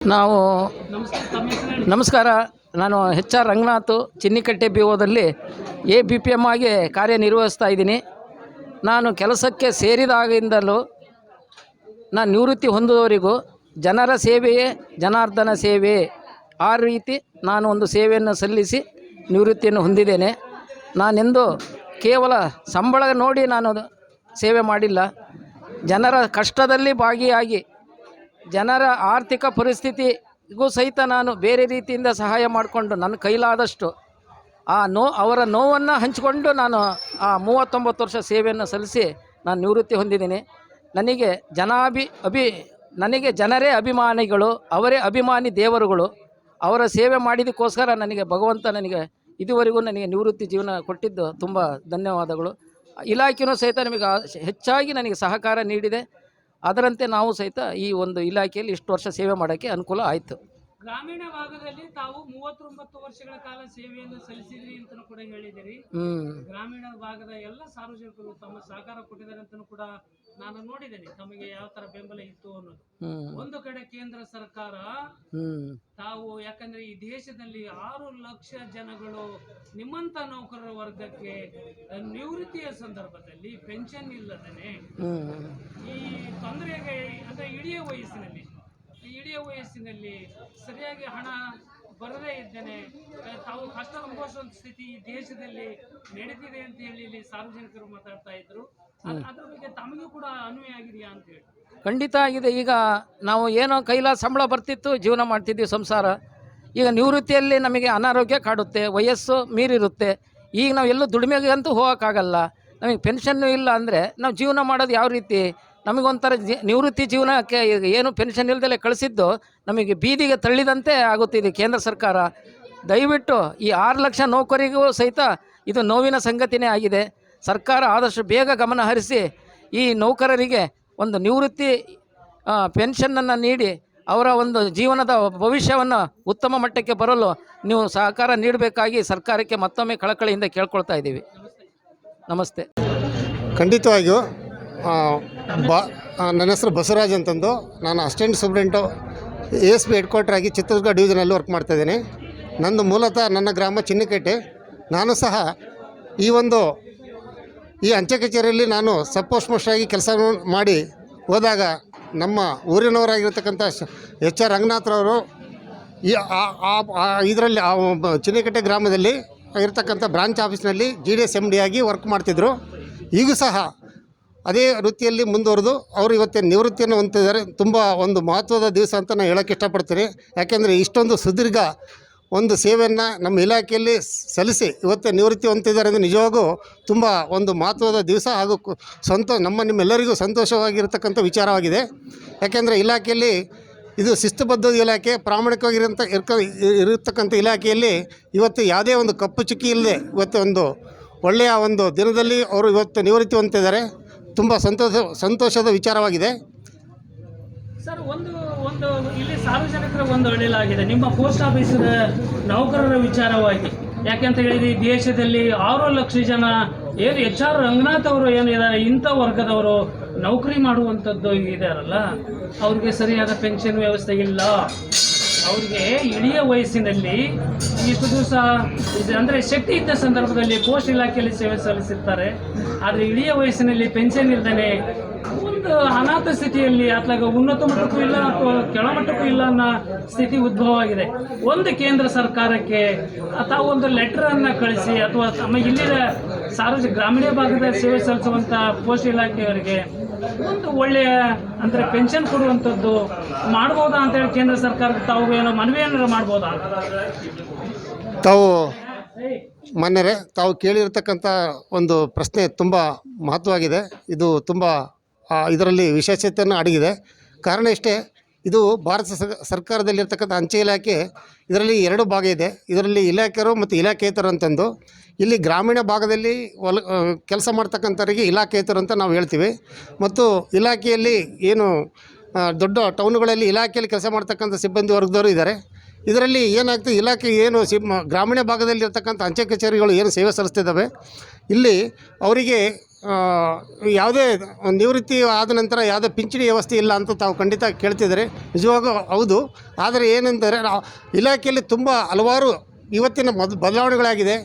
ನಾವು ನಮಸ್ಕಾರ. ನಾನು H R Ranganath, Chinnikatte B ಓದಲ್ಲಿ A B P M ಆಗಿ ಕಾರ್ಯನಿರ್ವಹಿಸ್ತಾ ಇದ್ದೀನಿ. ನಾನು ಕೆಲಸಕ್ಕೆ ಸೇರಿದಾಗಿಂದಲೂ ನಾನು ನಿವೃತ್ತಿ ಹೊಂದುವವರಿಗೂ ಜನರ ಸೇವೆಯೇ, ಜನಾರ್ದನ ಸೇವೆ. ಆ ರೀತಿ ನಾನು ಒಂದು ಸೇವೆಯನ್ನು ಸಲ್ಲಿಸಿ ನಿವೃತ್ತಿಯನ್ನು ಹೊಂದಿದ್ದೇನೆ. ನಾನೆಂದು ಕೇವಲ ಸಂಬಳ ನೋಡಿ ನಾನು ಸೇವೆ ಮಾಡಿಲ್ಲ. ಜನರ ಕಷ್ಟದಲ್ಲಿ ಭಾಗಿಯಾಗಿ ಜನರ ಆರ್ಥಿಕ ಪರಿಸ್ಥಿತಿಗೂ ಸಹಿತ ನಾನು ಬೇರೆ ರೀತಿಯಿಂದ ಸಹಾಯ ಮಾಡಿಕೊಂಡು ನನ್ನ ಕೈಲಾದಷ್ಟು ಆ ನೋ, ಅವರ ನೋವನ್ನು ಹಂಚಿಕೊಂಡು ನಾನು ಆ ಮೂವತ್ತೊಂಬತ್ತು ವರ್ಷ ಸೇವೆಯನ್ನು ಸಲ್ಲಿಸಿ ನಾನು ನಿವೃತ್ತಿ ಹೊಂದಿದ್ದೀನಿ. ನನಗೆ ಜನಾಭಿ, ಅಭಿ, ನನಗೆ ಜನರೇ ಅಭಿಮಾನಿಗಳು, ಅವರೇ ಅಭಿಮಾನಿ ದೇವರುಗಳು. ಅವರ ಸೇವೆ ಮಾಡಿದಕ್ಕೋಸ್ಕರ ನನಗೆ ಭಗವಂತ ನನಗೆ ಇದುವರೆಗೂ ನನಗೆ ನಿವೃತ್ತಿ ಜೀವನ ಕೊಟ್ಟಿದ್ದು ತುಂಬ ಧನ್ಯವಾದಗಳು. ಇಲಾಖೆಯೂ ಸಹಿತ ನಿಮಗೆ ಹೆಚ್ಚಾಗಿ ನನಗೆ ಸಹಕಾರ ನೀಡಿದೆ. ಅದರಂತೆ ನಾವು ಸಹಿತ ಈ ಒಂದು ಇಲಾಖೆಯಲ್ಲಿ ಇಷ್ಟು ವರ್ಷ ಸೇವೆ ಮಾಡೋಕ್ಕೆ ಅನುಕೂಲ ಆಯಿತು. ಗ್ರಾಮೀಣ ಭಾಗದಲ್ಲಿ ತಾವು ಮೂವತ್ತೊಂಬತ್ತು ವರ್ಷಗಳ ಕಾಲ ಸೇವೆಯನ್ನು ಸಲ್ಲಿಸಿದ್ರಿ ಅಂತಲೂ ಕೂಡ ಹೇಳಿದಿರಿ. ಗ್ರಾಮೀಣ ಭಾಗದ ಎಲ್ಲ ಸಾರ್ವಜನಿಕರು ತಮ್ಮ ಸಹಕಾರ ಕೊಟ್ಟಿದ್ದಾರೆ ಅಂತಲೂ ಕೂಡ ನಾನು ನೋಡಿದ್ದೇನೆ. ತಮಗೆ ಯಾವ ತರ ಬೆಂಬಲ ಇತ್ತು ಅನ್ನೋದು. ಒಂದು ಕಡೆ ಕೇಂದ್ರ ಸರ್ಕಾರ ತಾವು ಯಾಕಂದ್ರೆ ಈ ದೇಶದಲ್ಲಿ ಆರು ಲಕ್ಷ ಜನಗಳು ನಿಮ್ಮಂತ ನೌಕರರ ವರ್ಗಕ್ಕೆ ನಿವೃತ್ತಿಯ ಸಂದರ್ಭದಲ್ಲಿ ಪೆನ್ಷನ್ ಇಲ್ಲದೇನೆ ಈ ತೊಂದರೆಗೆ ಅಂದ್ರೆ ಇಡೀ ವಯಸ್ಸಿನಲ್ಲಿ ಇಳಿಯ ವಯಸ್ಸಿನಲ್ಲಿ ಸರಿಯಾಗಿ ಹಣ ಬರದೇ ಇದ್ದೇನೆ ತಾವು ಕಷ್ಟ ಅನುಭವಿಸುವಂತ ಸ್ಥಿತಿ ಈ ದೇಶದಲ್ಲಿ ನಡೀತಿದೆ ಅಂತ ಹೇಳಿ ಇಲ್ಲಿ ಸಾರ್ವಜನಿಕರು ಮಾತಾಡ್ತಾ ಇದ್ರು. ಅದ್- ಅದ್ರ ಬಗ್ಗೆ ತಮಗೂ ಕೂಡ ಅನ್ವಯ ಆಗಿದೆಯಾ ಅಂತ ಹೇಳಿ. ಖಂಡಿತ ಆಗಿದೆ. ಈಗ ನಾವು ಏನೋ ಕೈಲ ಸಂಬಳ ಬರ್ತಿತ್ತು ಜೀವನ ಮಾಡ್ತಿದ್ವಿ ಸಂಸಾರ. ಈಗ ನಿವೃತ್ತಿಯಲ್ಲಿ ನಮಗೆ ಅನಾರೋಗ್ಯ ಕಾಡುತ್ತೆ ವಯಸ್ಸು ಮೀರಿರುತ್ತೆ. ಈಗ ನಾವು ಎಲ್ಲೂ ದುಡಿಮೆಗಂತೂ ಹೋಗೋಕ್ಕಾಗಲ್ಲ. ನಮಗೆ ಪೆನ್ಷನ್ನು ಇಲ್ಲ ಅಂದರೆ ನಾವು ಜೀವನ ಮಾಡೋದು ಯಾವ ರೀತಿ? ನಮಗೊಂಥರ ಜಿ, ನಿವೃತ್ತಿ ಜೀವನಕ್ಕೆ ಏನು ಪೆನ್ಷನ್ ಇಲ್ಲದೆ ಕಳಿಸಿದ್ದು ನಮಗೆ ಬೀದಿಗೆ ತಳ್ಳಿದಂತೆ ಆಗುತ್ತಿದೆ ಕೇಂದ್ರ ಸರ್ಕಾರ. ದಯವಿಟ್ಟು ಈ ಆರು ಲಕ್ಷ ನೌಕರಿಗೂ ಸಹಿತ ಇದು ನೋವಿನ ಸಂಗತಿನೇ ಆಗಿದೆ. ಸರ್ಕಾರ ಆದಷ್ಟು ಬೇಗ ಗಮನ ಹರಿಸಿ ಈ ನೌಕರರಿಗೆ ಒಂದು ನಿವೃತ್ತಿ ಪೆನ್ಷನ್ನನ್ನು ನೀಡಿ ಅವರ ಒಂದು ಜೀವನದ ಭವಿಷ್ಯವನ್ನು ಉತ್ತಮ ಮಟ್ಟಕ್ಕೆ ಬರಲು ನೀವು ಸಹಕಾರ ನೀಡಬೇಕಾಗಿ ಸರ್ಕಾರಕ್ಕೆ ಮತ್ತೊಮ್ಮೆ ಕಳಕಳಿಯಿಂದ ಕೇಳ್ಕೊಳ್ತಾ ಇದ್ದೀವಿ. ನಮಸ್ತೆ. ಖಂಡಿತವಾಗಿಯೂ ಬಾ ನನ್ನ ಹೆಸರು ಬಸವರಾಜ್ ಅಂತಂದು. ನಾನು assistant superintendent, A S P head quarter ಆಗಿ ಚಿತ್ರದುರ್ಗ ಡಿವಿಷನಲ್ಲಿ ವರ್ಕ್ ಮಾಡ್ತಾಯಿದ್ದೀನಿ ನಂದು ಮೂಲತಃ ನನ್ನ ಗ್ರಾಮ ಚಿನ್ನಕೇಟೆ. ನಾನು ಸಹ ಈ ಒಂದು, ಈ ಅಂಚೆ ಕಚೇರಿಯಲ್ಲಿ ನಾನು ಸಪೋಸ್ಟ್ ಪೋಸ್ಟ್ ಮಾಸ್ಟರ್ ಆಗಿ ಕೆಲಸ ಮಾಡಿ ಹೋದಾಗ ನಮ್ಮ ಊರಿನವರಾಗಿರ್ತಕ್ಕಂಥ ಎಚ್ ಆರ್ ರಂಗನಾಥ್ರವರು ಈ ಇದರಲ್ಲಿ ಚಿನ್ನಕಟ್ಟೆ ಗ್ರಾಮದಲ್ಲಿ ಇರ್ತಕ್ಕಂಥ ಬ್ರಾಂಚ್ ಆಫೀಸ್ನಲ್ಲಿ G D S M D ಆಗಿ ವರ್ಕ್ ಮಾಡ್ತಿದ್ದರು ಈಗೂ ಸಹ ಅದೇ ವೃತ್ತಿಯಲ್ಲಿ ಮುಂದುವರೆದು ಅವರು ಇವತ್ತಿನ ನಿವೃತ್ತಿಯನ್ನು ಹೊಂದಿದ್ದಾರೆ. ತುಂಬ ಒಂದು ಮಹತ್ವದ ದಿವಸ ಅಂತ ನಾನು ಹೇಳೋಕ್ಕೆ ಇಷ್ಟಪಡ್ತೀನಿ. ಯಾಕೆಂದರೆ ಇಷ್ಟೊಂದು ಸುದೀರ್ಘ ಒಂದು ಸೇವೆಯನ್ನು ನಮ್ಮ ಇಲಾಖೆಯಲ್ಲಿ ಸಲ್ಲಿಸಿ ಇವತ್ತು ನಿವೃತ್ತಿ ಹೊಂದಿದ್ದಾರೆ ಅಂದರೆ ನಿಜವಾಗೂ ತುಂಬ ಒಂದು ಮಹತ್ವದ ದಿವಸ ಹಾಗೂ ಸಂತೋ ನಮ್ಮ ನಿಮ್ಮೆಲ್ಲರಿಗೂ ಸಂತೋಷವಾಗಿರ್ತಕ್ಕಂಥ ವಿಚಾರವಾಗಿದೆ. ಯಾಕೆಂದರೆ ಇಲಾಖೆಯಲ್ಲಿ ಇದು ಶಿಸ್ತುಬದ್ಧ ಇಲಾಖೆ ಪ್ರಾಮಾಣಿಕವಾಗಿರೋಂಥ ಇರ್ಕ ಇರತಕ್ಕಂಥ ಇಲಾಖೆಯಲ್ಲಿ ಇವತ್ತು ಯಾವುದೇ ಒಂದು ಕಪ್ಪು ಚುಕ್ಕಿ ಇಲ್ಲದೆ ಇವತ್ತು ಒಂದು ಒಳ್ಳೆಯ ಒಂದು ದಿನದಲ್ಲಿ ಅವರು ಇವತ್ತು ನಿವೃತ್ತಿ ಹೊಂದಿದ್ದಾರೆ. ತುಂಬ ಸಂತೋಷ, ಸಂತೋಷದ ವಿಚಾರವಾಗಿದೆ. ಸರ್, ಒಂದು ಒಂದು, ಇಲ್ಲಿ ಸಾರ್ವಜನಿಕರ ಒಂದು ಅಳಿಲಾಗಿದೆ. ನಿಮ್ಮ ಪೋಸ್ಟ್ ಆಫೀಸಿನ ನೌಕರರ ವಿಚಾರವಾಗಿ. ಯಾಕೆಂತ ಹೇಳಿದ್ರೆ ದೇಶದಲ್ಲಿ ಆರು ಲಕ್ಷ ಜನ, ಏನು ಎಚ್ ಆರ್ ರಂಗನಾಥ್ ಅವರು ಏನಿದ್ದಾರೆ ಇಂಥ ವರ್ಗದವರು ನೌಕರಿ ಮಾಡುವಂಥದ್ದು ಇದಾರಲ್ಲ, ಅವ್ರಿಗೆ ಸರಿಯಾದ ಪೆನ್ಷನ್ ವ್ಯವಸ್ಥೆ ಇಲ್ಲ. ಅವ್ರಿಗೆ ಇಳಿಯ ವಯಸ್ಸಿನಲ್ಲಿ ಇಷ್ಟು ದಿವಸ ಅಂದರೆ ಶಕ್ತಿ ಇದ್ದ ಸಂದರ್ಭದಲ್ಲಿ ಪೋಸ್ಟ್ ಇಲಾಖೆಯಲ್ಲಿ ಸೇವೆ ಸಲ್ಲಿಸಿರ್ತಾರೆ. ಆದರೆ ಇಳಿಯ ವಯಸ್ಸಿನಲ್ಲಿ ಪೆನ್ಷನ್ ಇಲ್ದೇ ಒಂದು ಅನಾಥ ಸ್ಥಿತಿಯಲ್ಲಿ ಅಥವಾ ಉನ್ನತ ಮಟ್ಟಕ್ಕೂ ಇಲ್ಲ ಅಥವಾ ಕೆಳಮಟ್ಟಕ್ಕೂ ಇಲ್ಲ ಅನ್ನೋ ಸ್ಥಿತಿ ಉದ್ಭವ ಆಗಿದೆ. ಒಂದು ಕೇಂದ್ರ ಸರ್ಕಾರಕ್ಕೆ ತಾವು ಒಂದು ಲೆಟರ್ ಅನ್ನ ಕಳಿಸಿ ಅಥವಾ ತಮ್ಮ ಇಲ್ಲಿನ ಸಾರ್ವಜನಿಕ ಗ್ರಾಮೀಣ ಭಾಗದ ಸೇವೆ ಸಲ್ಲಿಸುವಂಥ ಪೋಸ್ಟ್ ಇಲಾಖೆಯವರಿಗೆ ಒಂದು ಒಳ್ಳೆಯ ಅಂದರೆ ಪೆನ್ಷನ್ ಕೊಡುವಂಥದ್ದು ಮಾಡ್ಬೋದಾ ಅಂತೇಳಿ ಕೇಂದ್ರ ಸರ್ಕಾರ ತಾವು ಏನೋ ಮನವಿ ಏನಾರು ಮಾಡ್ಬೋದಾ? ತಾವು ಮಾನ್ಯರೇ ತಾವು ಕೇಳಿರ್ತಕ್ಕಂಥ ಒಂದು ಪ್ರಶ್ನೆ ತುಂಬ ಮಹತ್ವವಾಗಿದೆ. ಇದು ತುಂಬ ಇದರಲ್ಲಿ ವಿಶೇಷತೆಯನ್ನು ಅಡಗಿದೆ. ಕಾರಣ ಇಷ್ಟೇ ಇದು ಭಾರತ ಸರ್ಕಾರದಲ್ಲಿರ್ತಕ್ಕಂಥ ಅಂಚೆ ಇಲಾಖೆ, ಇದರಲ್ಲಿ ಎರಡು ಭಾಗ ಇದೆ. ಇದರಲ್ಲಿ ಇಲಾಖೆಯರು ಮತ್ತು ಇಲಾಖೇತರು ಅಂತಂದು. ಇಲ್ಲಿ ಗ್ರಾಮೀಣ ಭಾಗದಲ್ಲಿ ಹೊಲ ಕೆಲಸ ಮಾಡ್ತಕ್ಕಂಥವರಿಗೆ ಇಲಾಖೇತರು ಅಂತ ನಾವು ಹೇಳ್ತೀವಿ. ಮತ್ತು ಇಲಾಖೆಯಲ್ಲಿ ಏನು ದೊಡ್ಡ ಟೌನುಗಳಲ್ಲಿ ಇಲಾಖೆಯಲ್ಲಿ ಕೆಲಸ ಮಾಡ್ತಕ್ಕಂಥ ಸಿಬ್ಬಂದಿ ವರ್ಗದವರು ಇದ್ದಾರೆ. ಇದರಲ್ಲಿ ಏನಾಗ್ತದೆ, ಇಲಾಖೆ ಏನು ಸಿಮ್ ಗ್ರಾಮೀಣ ಭಾಗದಲ್ಲಿ ಇರ್ತಕ್ಕಂಥ ಅಂಚೆ ಕಚೇರಿಗಳು ಏನು ಸೇವೆ ಸಲ್ಲಿಸ್ತಿದ್ದಾವೆ, ಇಲ್ಲಿ ಅವರಿಗೆ ಯಾವುದೇ ನಿವೃತ್ತಿ ಆದ ನಂತರ ಯಾವುದೇ ಪಿಂಚಣಿ ವ್ಯವಸ್ಥೆ ಇಲ್ಲ ಅಂತ ತಾವು ಖಂಡಿತ ಕೇಳ್ತಿದ್ದಾರೆ. ನಿಜವಾಗೂ ಹೌದು. ಆದರೆ ಏನಂದರೆ ಇಲಾಖೆಯಲ್ಲಿ ತುಂಬ ಹಲವಾರು ಇವತ್ತಿನ ಬದಲಾವಣೆಗಳಾಗಿದೆ.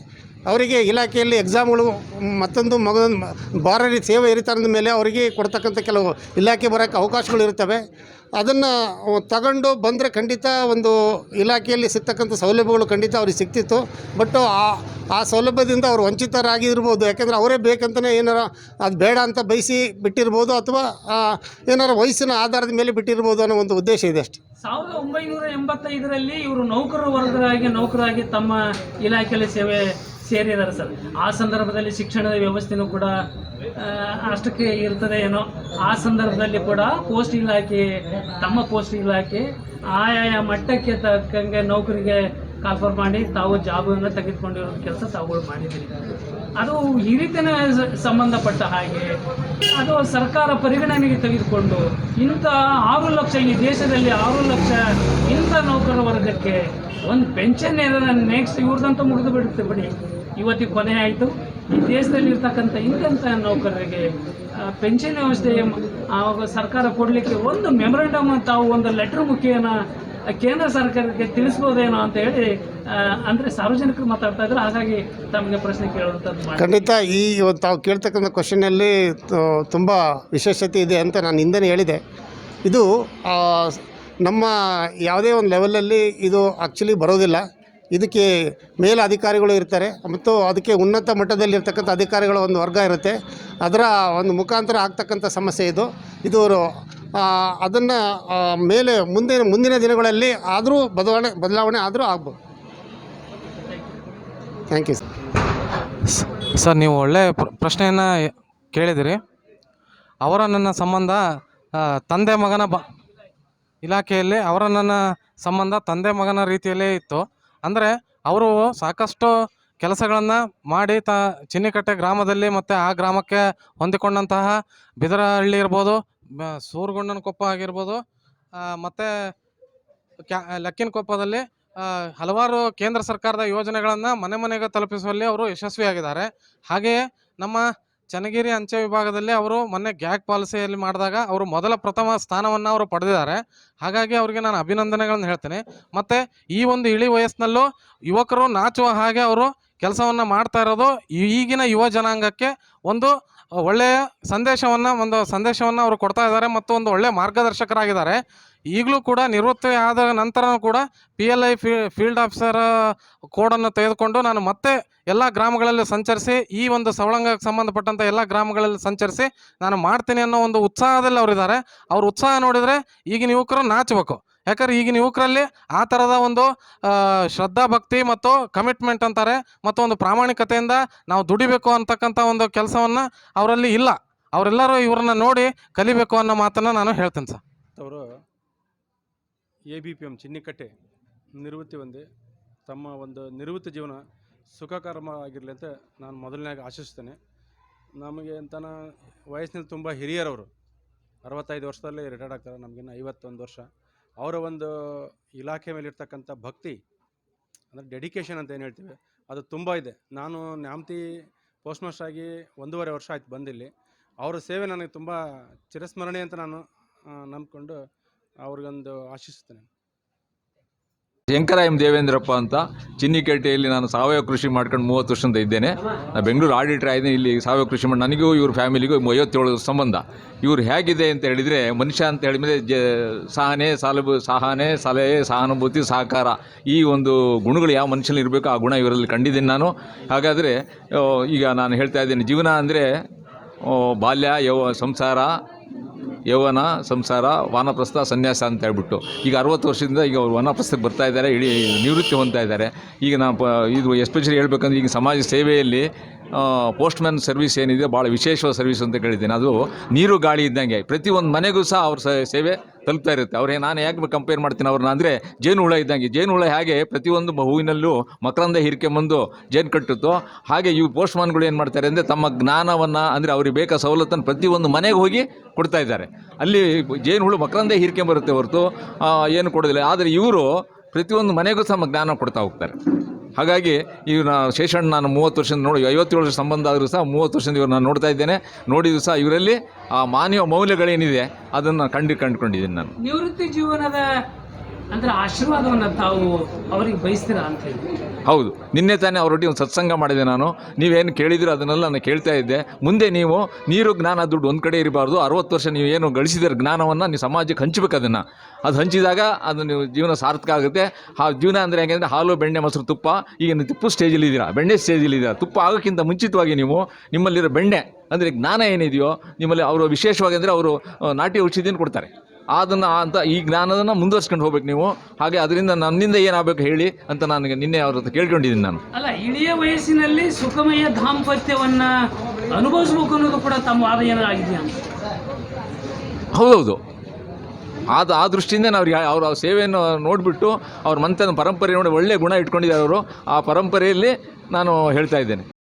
ಅವರಿಗೆ ಇಲಾಖೆಯಲ್ಲಿ ಎಕ್ಸಾಮ್ಗಳು ಮತ್ತೊಂದು ಮಗದೊಂದು ಬಾರರಿ ಸೇವೆ ಇರಿತಾರದ ಮೇಲೆ ಅವರಿಗೆ ಕೊಡ್ತಕ್ಕಂಥ ಕೆಲವು ಇಲಾಖೆ ಬರೋಕ್ಕೆ ಅವಕಾಶಗಳು ಇರ್ತವೆ ಅದನ್ನು ತಗೊಂಡು ಬಂದರೆ ಖಂಡಿತ ಒಂದು ಇಲಾಖೆಯಲ್ಲಿ ಸಿಗ್ತಕ್ಕಂಥ ಸೌಲಭ್ಯಗಳು ಖಂಡಿತ ಅವ್ರಿಗೆ ಸಿಗ್ತಿತ್ತು. ಬಟ್ ಆ ಆ ಸೌಲಭ್ಯದಿಂದ ಅವರು ವಂಚಿತರಾಗಿರ್ಬೋದು. ಯಾಕೆಂದರೆ ಅವರೇ ಬೇಕಂತಲೇ ಏನಾರ ಅದು ಬೇಡ ಅಂತ ಬಯಸಿ ಬಿಟ್ಟಿರ್ಬೋದು ಅಥವಾ ಏನಾರ ವಯಸ್ಸಿನ ಆಧಾರದ ಮೇಲೆ ಬಿಟ್ಟಿರ್ಬೋದು ಅನ್ನೋ ಒಂದು ಉದ್ದೇಶ ಇದೆ ಅಷ್ಟೆ. ಸಾವಿರದ ಒಂಬೈನೂರ ಎಂಬತ್ತೈದರಲ್ಲಿ ಇವರು ನೌಕರ ವರ್ಗರಾಗಿ ನೌಕರಾಗಿ ತಮ್ಮ ಇಲಾಖೆಯಲ್ಲಿ ಸೇವೆ ಸೇರಿದ್ದಾರೆ ಸರ್. ಆ ಸಂದರ್ಭದಲ್ಲಿ ಶಿಕ್ಷಣದ ವ್ಯವಸ್ಥೆನೂ ಕೂಡ ಅಷ್ಟಕ್ಕೆ ಇರ್ತದೆ ಏನೋ. ಆ ಸಂದರ್ಭದಲ್ಲಿ ಕೂಡ ಪೋಸ್ಟ್ ಇಲಾಖೆ, ತಮ್ಮ ಪೋಸ್ಟ್ ಇಲಾಖೆ ಆಯಾಯ ಮಟ್ಟಕ್ಕೆ ತಕ್ಕಂಗೆ ನೌಕರಿಗೆ ಕಾಫರ್ ಮಾಡಿ, ತಾವು ಜಾಬನ್ನು ತೆಗೆದುಕೊಂಡಿರೋ ಕೆಲಸ ತಾವುಗಳು ಮಾಡಿದ್ದೀರಿ. ಅದು ಈ ರೀತಿಯೇ ಸಂಬಂಧಪಟ್ಟ ಹಾಗೆ, ಅದು ಸರ್ಕಾರ ಪರಿಗಣನೆಗೆ ತೆಗೆದುಕೊಂಡು ಇಂಥ ಆರು ಲಕ್ಷ, ಈ ದೇಶದಲ್ಲಿ ಆರು ಲಕ್ಷ ಇಂಥ ನೌಕರ ವರ್ಗಕ್ಕೆ ಒಂದು ಪೆನ್ಷನ್ ನೆಕ್ಸ್ಟ್ ಇವ್ರದಂತೂ ಮುಗಿದು ಬಿಡುತ್ತೆ ಬಿಡಿ. ಇವತ್ತಿಗೆ ಕೊನೆ ಆಯಿತು. ಈ ದೇಶದಲ್ಲಿ ಇರ್ತಕ್ಕಂಥ ಇಂಥ ನೌಕರರಿಗೆ ಪೆನ್ಷನ್ ವ್ಯವಸ್ಥೆ ಆವಾಗ ಸರ್ಕಾರ ಕೊಡಲಿಕ್ಕೆ ಒಂದು ಮೆಮೊರಂಡಮ್ ತಾವು ಒಂದು ಲೆಟರ್ ಮುಖೇನ ಕೇಂದ್ರ ಸರ್ಕಾರಕ್ಕೆ ತಿಳಿಸ್ಬೋದೇನೋ ಅಂತ ಹೇಳಿ ಅಂದರೆ ಸಾರ್ವಜನಿಕರು ಮಾತಾಡ್ತಾ ಇದ್ರು. ಹಾಗಾಗಿ ತಮಗೆ ಪ್ರಶ್ನೆ ಕೇಳುವಂಥದ್ದು ಖಂಡಿತ ಈ ತಾವು ಕೇಳ್ತಕ್ಕಂಥ ಕ್ವಶನಲ್ಲಿ ತುಂಬ ವಿಶೇಷತೆ ಇದೆ ಅಂತ ನಾನು ಹಿಂದೆನೇ ಹೇಳಿದೆ. ಇದು ನಮ್ಮ ಯಾವುದೇ ಒಂದು ಲೆವೆಲಲ್ಲಿ ಇದು ಆ್ಯಕ್ಚುಲಿ ಬರೋದಿಲ್ಲ. ಇದಕ್ಕೆ ಮೇಲ ಅಧಿಕಾರಿಗಳು ಇರ್ತಾರೆ ಮತ್ತು ಅದಕ್ಕೆ ಉನ್ನತ ಮಟ್ಟದಲ್ಲಿರ್ತಕ್ಕಂಥ ಅಧಿಕಾರಿಗಳ ಒಂದು ವರ್ಗ ಇರುತ್ತೆ. ಅದರ ಒಂದು ಮುಖಾಂತರ ಆಗ್ತಕ್ಕಂಥ ಸಮಸ್ಯೆ ಇದು. ಇದು ಅದನ್ನು ಮೇಲೆ ಮುಂದಿನ ಮುಂದಿನ ದಿನಗಳಲ್ಲಿ ಆದರೂ ಬದಲಾವಣೆ ಬದಲಾವಣೆ ಆದರೂ ಆಗ್ಬೋದು. ಥ್ಯಾಂಕ್ ಯು ಸರ್ ಸರ್, ನೀವು ಒಳ್ಳೆ ಪ್ರ- ಪ್ರಶ್ನೆಯನ್ನು ಕೇಳಿದಿರಿ. ಅವರ ನನ್ನ ಸಂಬಂಧ ತಂದೆ ಮಗನ ಬ, ಇಲಾಖೆಯಲ್ಲಿ ಅವರ ನನ್ನ ಸಂಬಂಧ ತಂದೆ ಮಗನ ರೀತಿಯಲ್ಲೇ ಇತ್ತು. ಅಂದರೆ ಅವರು ಸಾಕಷ್ಟು ಕೆಲಸಗಳನ್ನು ಮಾಡಿ ತ ಚಿನ್ನಿಕಟ್ಟೆ ಗ್ರಾಮದಲ್ಲಿ ಮತ್ತು ಆ ಗ್ರಾಮಕ್ಕೆ ಹೊಂದಿಕೊಂಡಂತಹ ಬಿದರಹಳ್ಳಿ ಇರ್ಬೋದು ಬ- ಸೂರಗೊಂಡನ ಕೊಪ್ಪ ಆಗಿರ್ಬೋದು ಮತ್ತು ಕ್ಯಾ ಲಕ್ಕಿನಕೊಪ್ಪದಲ್ಲಿ ಹಲವಾರು ಕೇಂದ್ರ ಸರ್ಕಾರದ ಯೋಜನೆಗಳನ್ನು ಮನೆ ಮನೆಗೆ ತಲುಪಿಸುವಲ್ಲಿ ಅವರು ಯಶಸ್ವಿಯಾಗಿದ್ದಾರೆ. ಹಾಗೆಯೇ ನಮ್ಮ ಚನ್ನಗಿರಿ ಅಂಚೆ ವಿಭಾಗದಲ್ಲಿ ಅವರು ಮೊನ್ನೆ ಗ್ಯಾಗ್ ಪಾಲಿಸಿಯಲ್ಲಿ ಮಾಡಿದಾಗ ಅವರು ಮೊದಲ ಪ್ರಥಮ ಸ್ಥಾನವನ್ನು ಅವರು ಪಡೆದಿದ್ದಾರೆ. ಹಾಗಾಗಿ ಅವರಿಗೆ ನಾನು ಅಭಿನಂದನೆಗಳನ್ನು ಹೇಳ್ತೇನೆ. ಮತ್ತು ಈ ಒಂದು ಇಳಿ ವಯಸ್ಸಿನಲ್ಲೂ ಯುವಕರು ನಾಚುವ ಹಾಗೆ ಅವರು ಕೆಲಸವನ್ನು ಮಾಡ್ತಾ ಇರೋದು ಈಗಿನ ಯುವ ಜನಾಂಗಕ್ಕೆ ಒಂದು ಒಳ್ಳೆಯ ಸಂದೇಶವನ್ನು, ಒಂದು ಸಂದೇಶವನ್ನು ಅವರು ಕೊಡ್ತಾ ಇದ್ದಾರೆ ಮತ್ತು ಒಂದು ಒಳ್ಳೆಯ ಮಾರ್ಗದರ್ಶಕರಾಗಿದ್ದಾರೆ. ಈಗಲೂ ಕೂಡ ನಿವೃತ್ತಿ ಆದ ನಂತರ ಕೂಡ ಪಿ ಎಲ್ ಐ ಫೀ ಫೀಲ್ಡ್ ಆಫೀಸರ್ ಕೋಡನ್ನು ತೆಗೆದುಕೊಂಡು ನಾನು ಮತ್ತೆ ಎಲ್ಲ ಗ್ರಾಮಗಳಲ್ಲಿ ಸಂಚರಿಸಿ ಈ ಒಂದು ಸವಳಂಗಕ್ಕೆ ಸಂಬಂಧಪಟ್ಟಂಥ ಎಲ್ಲ ಗ್ರಾಮಗಳಲ್ಲಿ ಸಂಚರಿಸಿ ನಾನು ಮಾಡ್ತೀನಿ ಅನ್ನೋ ಒಂದು ಉತ್ಸಾಹದಲ್ಲಿ ಅವರಿದ್ದಾರೆ ಅವ್ರ ಉತ್ಸಾಹ ನೋಡಿದರೆ ಈಗಿನ ಯುವಕರು ನಾಚಬೇಕು. ಯಾಕಂದ್ರೆ ಈಗಿನ ಯುವಕರಲ್ಲಿ ಆ ಥರದ ಒಂದು ಶ್ರದ್ಧಾ ಭಕ್ತಿ ಮತ್ತು ಕಮಿಟ್ಮೆಂಟ್ ಅಂತಾರೆ ಮತ್ತು ಒಂದು ಪ್ರಾಮಾಣಿಕತೆಯಿಂದ ನಾವು ದುಡಿಬೇಕು ಅಂತಕ್ಕಂಥ ಒಂದು ಕೆಲಸವನ್ನು ಅವರಲ್ಲಿ ಇಲ್ಲ. ಅವರೆಲ್ಲರೂ ಇವ್ರನ್ನ ನೋಡಿ ಕಲಿಬೇಕು ಅನ್ನೋ ಮಾತನ್ನು ನಾನು ಹೇಳ್ತೀನಿ ಸರ್. ಅವರು A B P M Chinnikatte ನಿವೃತ್ತಿ ಹೊಂದಿ ತಮ್ಮ ಒಂದು ನಿವೃತ್ತಿ ಜೀವನ ಸುಖಕರವಾಗಿರಲಿ ಅಂತ ನಾನು ಮೊದಲನೇಗೆ ಆಶಿಸ್ತೇನೆ. ನಮಗೆ ಅಂತನ ವಯಸ್ಸಿನಲ್ಲಿ ತುಂಬ ಹಿರಿಯರವರು. ಅರವತ್ತೈದು ವರ್ಷದಲ್ಲಿ ರಿಟೈರ್ಡ್ ಆಗ್ತಾರೆ, ನಮಗಿನ್ನ ಐವತ್ತೊಂದು ವರ್ಷ. ಅವರ ಒಂದು ಇಲಾಖೆ ಮೇಲೆ ಇರ್ತಕ್ಕಂಥ ಭಕ್ತಿ, ಅಂದರೆ ಡೆಡಿಕೇಶನ್ ಅಂತ ಏನು ಹೇಳ್ತೀವಿ, ಅದು ತುಂಬ ಇದೆ. ನಾನು ನ್ಯಾಮತಿ ಪೋಸ್ಟ್ ಮಾಸ್ಟರ್ ಆಗಿ ಒಂದೂವರೆ ವರ್ಷ ಆಯ್ತು ಬಂದಿಲ್ಲಿ. ಅವರ ಸೇವೆ ನನಗೆ ತುಂಬ ಚಿರಸ್ಮರಣೆ ಅಂತ ನಾನು ನಂಬ್ಕೊಂಡು ಅವ್ರಿಗೊಂದು ಆಶಿಸ್ತೇನೆ ಶಂಕರ ಎಂ ದೇವೇಂದ್ರಪ್ಪ ಅಂತ ಚಿನ್ನಿಕೇಟೆಯಲ್ಲಿ ನಾನು ಸಾವಯವ ಕೃಷಿ ಮಾಡ್ಕೊಂಡು ಮೂವತ್ತು ವರ್ಷದಿಂದ ಇದ್ದೇನೆ. ನಾನು ಬೆಂಗಳೂರು ಆಡಿಟ್ರ್ ಆಗಿದ್ದೀನಿ ಇಲ್ಲಿ ಸಾವಯವ ಕೃಷಿ ಮಾಡಿ ನನಗೂ ಇವ್ರ ಫ್ಯಾಮಿಲಿಗೂ ಐವತ್ತೇಳು ಸಂಬಂಧ. ಇವ್ರು ಹೇಗಿದೆ ಅಂತ ಹೇಳಿದರೆ, ಮನುಷ್ಯ ಅಂತ ಹೇಳಿದ್ಮೇಲೆ ಜ, ಸಹನೆ ಸಾಲಬು ಸಹನೆ, ಸಲಹೆ, ಸಹಾನುಭೂತಿ, ಸಹಕಾರ ಈ ಒಂದು ಗುಣಗಳು ಯಾವ ಮನುಷ್ಯನಲ್ಲಿ ಇರಬೇಕು ಆ ಗುಣ ಇವರಲ್ಲಿ ಕಂಡಿದ್ದೀನಿ ನಾನು. ಹಾಗಾದರೆ ಈಗ ನಾನು ಹೇಳ್ತಾ ಇದ್ದೇನೆ, ಜೀವನ ಅಂದರೆ ಬಾಲ್ಯ ಯೌ ಸಂಸಾರ ಯೌವನ ಸಂಸಾರ, ವಾನಪ್ರಸ್ಥ, ಸನ್ಯಾಸ ಅಂತ ಹೇಳ್ಬಿಟ್ಟು. ಈಗ ಅರವತ್ತು ವರ್ಷದಿಂದ ಈಗ ಅವ್ರು ವಾನಪ್ರಸ್ಥಕ್ಕೆ ಬರ್ತಾ ಇದ್ದಾರೆ, ಇಡೀ ನಿವೃತ್ತಿ ಹೊಂದ್ತಾ ಇದ್ದಾರೆ. ಈಗ ನಾವು ಪ, ಇದು ಎಸ್ಪೆಷಲಿ ಹೇಳ್ಬೇಕಂದ್ರೆ ಈಗ ಸಮಾಜ ಸೇವೆಯಲ್ಲಿ ಪೋಸ್ಟ್ಮ್ಯಾನ್ ಸರ್ವಿಸ್ ಏನಿದೆ, ಭಾಳ ವಿಶೇಷವಾದ ಸರ್ವಿಸ್ ಅಂತ ಕೇಳಿದ್ದೀನಿ. ಅದು ನೀರು, ಗಾಳಿ ಇದ್ದಂಗೆ. ಪ್ರತಿಯೊಂದು ಮನೆಗೂ ಸಹ ಅವ್ರ ಸೇವೆ ತಲುಪ್ತಾ ಇರುತ್ತೆ. ಅವ್ರಿಗೆ ನಾನು ಯಾಕೆ ಕಂಪೇರ್ ಮಾಡ್ತೀನಿ ಅವ್ರನ್ನ ಅಂದರೆ ಜೇನು ಹುಳ ಇದ್ದಂಗೆ. ಜೇನು ಹುಳ ಹೇಗೆ ಪ್ರತಿಯೊಂದು ಹೂವಿನಲ್ಲೂ ಮಕರಂದ ಹಿರ್ಕೆಂಬಂದು ಜೇನು ಕಟ್ಟುತ್ತೋ. ಹಾಗೆ ಇವು ಪೋಸ್ಟ್ಮ್ಯಾನ್ಗಳು ಏನು ಮಾಡ್ತಾರೆ ಅಂದರೆ ತಮ್ಮ ಜ್ಞಾನವನ್ನು ಅಂದರೆ ಅವ್ರಿಗೆ ಬೇಕಾದ ಸವಲತ್ತನ್ನು ಪ್ರತಿಯೊಂದು ಮನೆಗೆ ಹೋಗಿ ಕೊಡ್ತಾ ಇದ್ದಾರೆ. ಅಲ್ಲಿ ಜೇನು ಹುಳು ಮಕರಂದೇ ಹೀರ್ಕೆಂಬರುತ್ತೆ ಹೊರತು ಏನು ಕೊಡೋದಿಲ್ಲ. ಆದರೆ ಇವರು ಪ್ರತಿಯೊಂದು ಮನೆಗೂ ಸಹ ಜ್ಞಾನ ಕೊಡ್ತಾ ಹೋಗ್ತಾರೆ. ಹಾಗಾಗಿ ಇವ್ರು ಶೇಷಣ್ಣ ನಾನು ಮೂವತ್ತು ವರ್ಷದಿಂದ ನೋಡಿ, ಐವತ್ತೇಳು ವರ್ಷ ಸಂಬಂಧ ಆದರೂ ಸಹ ಮೂವತ್ತು ವರ್ಷದಿಂದ ಇವ್ರು ನಾನು ನೋಡ್ತಾ ಇದ್ದೇನೆ. ನೋಡಿದ್ರು ಸಹ ಇವರಲ್ಲಿ ಆ ಮಾನವ ಮೌಲ್ಯಗಳೇನಿದೆ ಅದನ್ನು ಕಂಡು ಕಂಡುಕೊಂಡಿದ್ದೀನಿ ನಾನು. ನಿವೃತ್ತಿ ಜೀವನದ ಅಂದ್ರೆ ಆಶೀರ್ವಾದವನ್ನು ತಾವು ಅವರಿಗೆ ಬಯಸ್ತೀರಾ ಅಂತ ಹೇಳಿ. ಹೌದು. ನಿನ್ನೆ ತಾನೇ ಅವರೊಟ್ಟಿಗೆ ಒಂದು ಸತ್ಸಂಗ ಮಾಡಿದೆ ನಾನು. ನೀವೇನು ಕೇಳಿದ್ರು ಅದನ್ನೆಲ್ಲ ನಾನು ಕೇಳ್ತಾ ಇದ್ದೆ. ಮುಂದೆ ನೀವು ನೀರು, ಜ್ಞಾನ, ದುಡ್ಡು ಒಂದು ಕಡೆ ಇರಬಾರ್ದು. ಅರವತ್ತು ವರ್ಷ ನೀವು ಏನು ಗಳಿಸಿದಿರ ಜ್ಞಾನವನ್ನು ನೀವು ಸಮಾಜಕ್ಕೆ ಹಂಚಬೇಕು ಅದನ್ನು. ಅದು ಹಂಚಿದಾಗ ಅದು ನೀವು ಜೀವನ ಸಾರ್ಥಕ ಆಗುತ್ತೆ. ಆ ಜೀವನ ಅಂದರೆ ಹೆಂಗಂದರೆ ಹಾಲು, ಬೆಣ್ಣೆ, ಮೊಸರು, ತುಪ್ಪ. ಈಗ ನೀವು ತುಪ್ಪ ಸ್ಟೇಜಲ್ಲಿದ್ದೀರಾ ಬೆಣ್ಣೆ ಸ್ಟೇಜಲ್ಲಿದ್ದೀರಾ ತುಪ್ಪ ಆಗೋಕ್ಕಿಂತ ಮುಂಚಿತವಾಗಿ ನೀವು ನಿಮ್ಮಲ್ಲಿರೋ ಬೆಣ್ಣೆ ಅಂದರೆ ಜ್ಞಾನ ಏನಿದೆಯೋ ನಿಮ್ಮಲ್ಲಿ ಅವರು ವಿಶೇಷವಾಗಿ ಅಂದರೆ ಅವರು ನಾಟಿ ಔಷಧಿಯನ್ನು ಕೊಡ್ತಾರೆ. ಅದನ್ನು ಅಂತ ಈ ಜ್ಞಾನದನ್ನು ಮುಂದುವರ್ಸ್ಕೊಂಡು ಹೋಗ್ಬೇಕು ನೀವು. ಹಾಗೆ ಅದರಿಂದ ನನ್ನಿಂದ ಏನಾಗಬೇಕು ಹೇಳಿ ಅಂತ ನನಗೆ ನಿನ್ನೆ ಅವ್ರ ಹತ್ರ ಕೇಳ್ಕೊಂಡಿದ್ದೀನಿ ನಾನು. ಅಲ್ಲ ಇಳಿಯ ವಯಸ್ಸಿನಲ್ಲಿ ಸುಖಮಯ ದಾಂಪತ್ಯವನ್ನು ಅನುಭವಿಸ್ಬೇಕು ಅನ್ನೋದು ಕೂಡ ತಮ್ಮ ವಾದ ಏನಾಗಿದೆಯಾ ಹೌದೌದು. ಆದ ಆ ದೃಷ್ಟಿಯಿಂದ ನಾವು ಅವ್ರ ಸೇವೆಯನ್ನು ನೋಡಿಬಿಟ್ಟು ಅವ್ರ ಮಂತ್ರ ಪರಂಪರೆ ನೋಡಿ ಒಳ್ಳೆಯ ಗುಣ ಇಟ್ಕೊಂಡಿದ್ದಾರೆ ಅವರು. ಆ ಪರಂಪರೆಯಲ್ಲಿ ನಾನು ಹೇಳ್ತಾ ಇದ್ದೇನೆ.